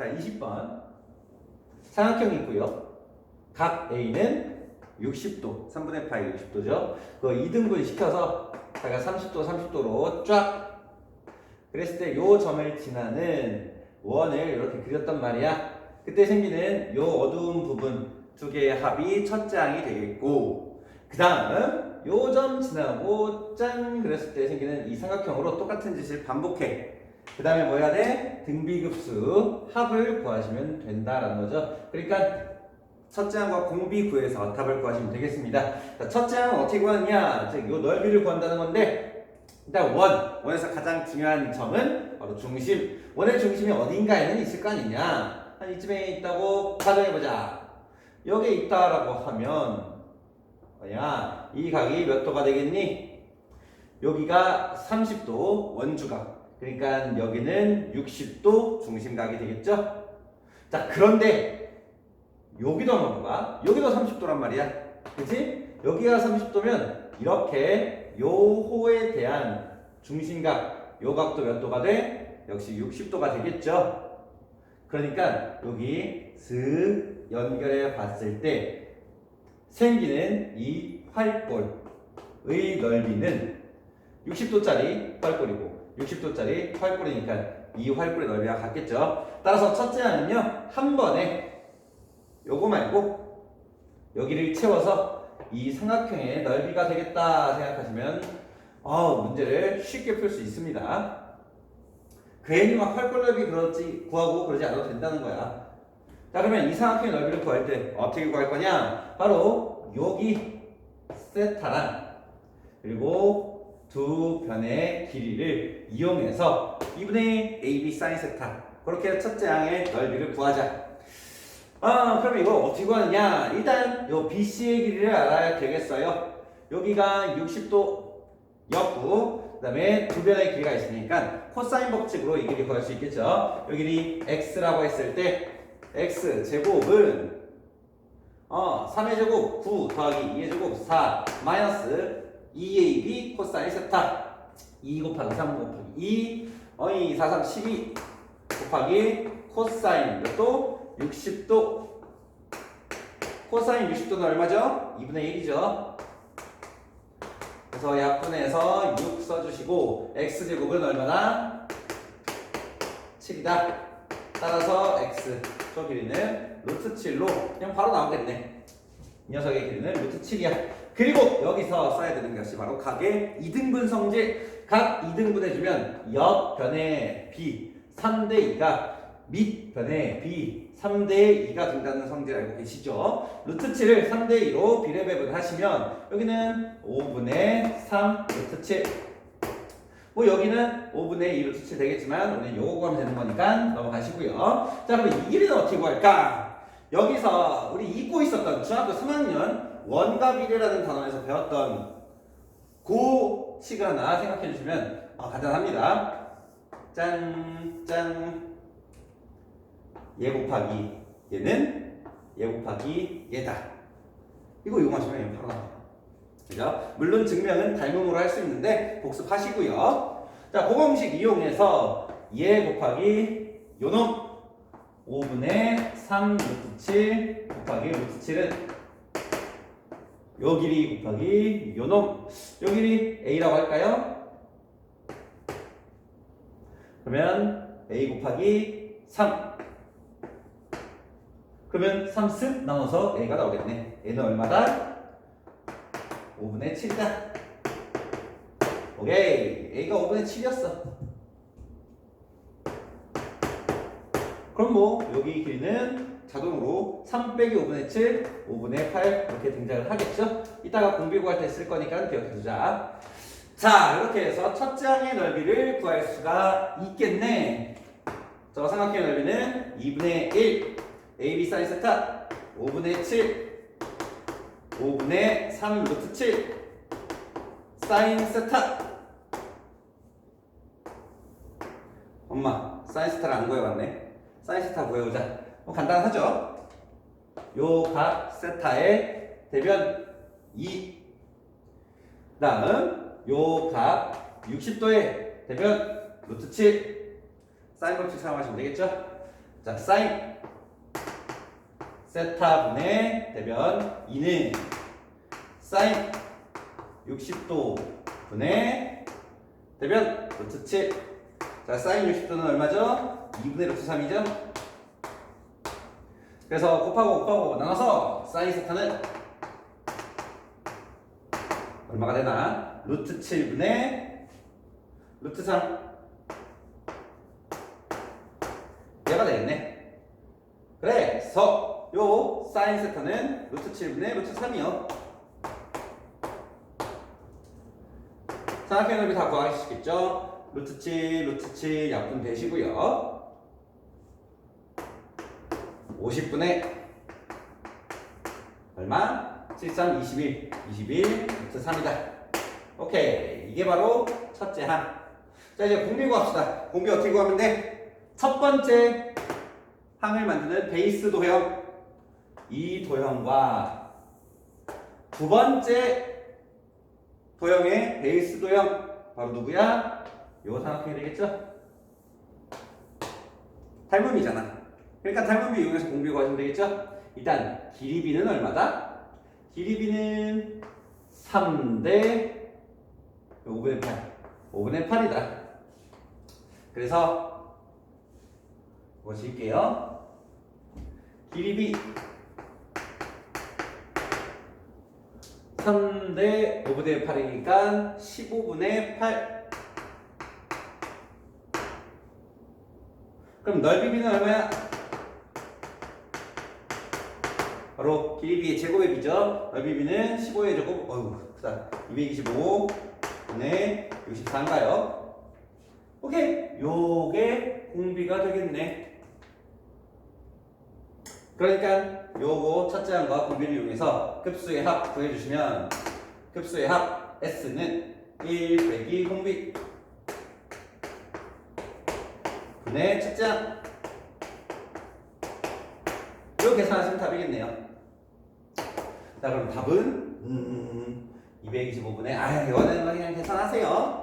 자, 20번. 삼각형이 있고요. 각 A는 60도, 3분의 파이 60도죠. 그 2등분 시켜서 제가 30도, 30도로 쫙 그랬을 때 요 점을 지나는 원을 이렇게 그렸단 말이야. 그때 생기는 요 어두운 부분 두 개의 합이 첫째 항이 되겠고 그 다음 요 점 지나고 짠 그랬을 때 생기는 이 삼각형으로 똑같은 짓을 반복해. 그 다음에 뭐 해야 돼? 등비급수 합을 구하시면 된다라는 거죠. 그러니까 첫째 항과 공비 구해서 답을 구하시면 되겠습니다. 자, 첫째 항은 어떻게 구하느냐? 즉, 요 넓이를 구한다는 건데 일단 원, 원에서 가장 중요한 점은 바로 중심. 원의 중심이 어딘가에는 있을 거 아니냐? 한 이쯤에 있다고 가정해보자. 여기에 있다라고 하면 뭐야? 이 각이 몇 도가 되겠니? 여기가 30도 원주각. 그러니까 여기는 60도 중심각이 되겠죠? 자, 그런데 여기도 봐봐. 여기도 30도란 말이야. 그치? 여기가 30도면 이렇게 요 호에 대한 중심각, 요 각도 몇 도가 돼? 역시 60도가 되겠죠? 그러니까 여기 슥 연결해 봤을 때 생기는 이 활골의 넓이는 60도짜리 활골이고 60도짜리 활골이니까 이 활골의 넓이가 같겠죠. 따라서 첫째 항은요 한 번에 요거 말고 여기를 채워서 이 삼각형의 넓이가 되겠다 생각하시면 어, 문제를 쉽게 풀 수 있습니다. 괜히 막 활골 넓이 그러지 구하고 그러지 않아도 된다는 거야. 자 그러면 이 삼각형의 넓이를 구할 때 어떻게 구할 거냐? 바로 여기 세타랑 그리고 두 변의 길이를 이용해서 2분의 AB 사인 세타 그렇게 첫째 항의 넓이를 구하자. 아, 그럼 이거 어떻게 구하느냐? 일단 요 BC의 길이를 알아야 되겠어요. 여기가 60도였고 그다음에 두 변의 길이가 있으니까 코사인 법칙으로 이 길이 구할 수 있겠죠. 요 길이 x라고 했을 때 x 제곱은 어, 3의 제곱 9 더하기 2의 제곱 4 마이너스 2ab 코사인 세타. 2 곱하기 3 곱하기 2 어이 4 3 12 곱하기 코사인 또 60도 코사인 60도는 얼마죠? 2분의 1이죠. 그래서 약분해서 6 써주시고 x제곱은 얼마나? 7이다. 따라서 x 저 길이는 루트 7로 그냥 바로 나오겠네 이 녀석의 길이는 루트 7이야 그리고 여기서 써야 되는 것이 바로 각의 2등분 성질 각 2등분 해주면 옆 변의 b 3대 2가 밑 변의 b 3대 2가 된다는 성질 알고 계시죠? 루트 7을 3대 2로 비례배분 하시면 여기는 5분의 3 루트 7. 뭐 여기는 5분의 2 루트 7 되겠지만 우리는 요거 구하면 되는 거니까 넘어가시고요. 자 그럼 이 길이는 어떻게 구할까? 여기서 우리 잊고 있었던 중학교 3학년 원가비례라는 단원에서 배웠던 그 식을 하나 생각해 주시면 어, 간단합니다. 짠, 짠. 얘 곱하기 얘는 얘 곱하기 얘다. 이거 이용하시면 바로 나와요. 그죠? 물론 증명은 닮음으로 할 수 있는데 복습하시고요. 자, 고공식 이용해서 얘 곱하기 요놈 5분의 3 루트 7 곱하기 루트 7은 요 길이 곱하기 요놈. 요 길이 A라고 할까요? 그러면 A 곱하기 3 그러면 3습 나눠서 A가 나오겠네. A는 얼마다? 5분의 7이다. 오케이. A가 5분의 7이었어 그럼 뭐 여기 길이는 자동으로 3 빼기 5분의 7, 5분의 8 이렇게 등장을 하겠죠? 이따가 공비 구할 때 쓸 거니까 기억해두자. 자 이렇게 해서 첫째 항의 넓이를 구할 수가 있겠네. 저 삼각형의 넓이는 2분의 1 AB 사인 세타 5분의 7 5분의 3 루트 7 사인 세타 엄마 사인 세타를 안 구해봤네. 사인 세타 구해보자. 뭐 간단하죠? 요 각 세타의 대변 2. 다음 요 각 60도의 대변 루트 7. 사인 법칙 사용하시면 되겠죠? 자, 사인 세타분의 대변 2는 사인 60도 분의 대변 루트 7. 자, 사인 60도는 얼마죠? 2분의 루트 3이죠? 그래서 곱하고 곱하고 나눠서 사인 세타는 얼마가 되나? 루트 7분의 루트 3. 얘가 되겠네. 그래서 요 사인 세타는 루트 7분의 루트 3이요. 삼각형 넓이 다 구하시겠죠? 루트 7, 루트 7 약분 되시고요. 50분의 얼마? 73, 21, 21, 루트 3이다. 오케이. 이게 바로 첫째 항. 자, 이제 공비 구합시다. 공비 어떻게 구하면 돼? 첫 번째 항을 만드는 베이스 도형. 이 도형과 두 번째 도형의 베이스 도형. 바로 누구야? 요거 생각해야 되겠죠? 닮음이잖아. 그러니까 닮음비 이용해서 공비 구하시면 되겠죠? 일단 길이비는 얼마다? 길이비는 3대 5분의 8. 5분의 8이다. 그래서 지을게요. 길이비 3대 5분의 8이니까 15분의 8. 그럼 넓이비는 얼마야? 바로 길이비의 제곱의 비죠. 넓이비는 15의 제곱, 어휴, 크다. 225 분의 64인가요? 오케이. 요게 공비가 되겠네. 그러니까 요거 첫째 항과 공비를 이용해서 급수의 합 구해주시면 급수의 합 S는 1 빼기 공비 분의 첫째 항 이거 계산하시면 답이겠네요. 자 그럼 답은 음, 225분의 아 이거는 그냥 계산하세요. 답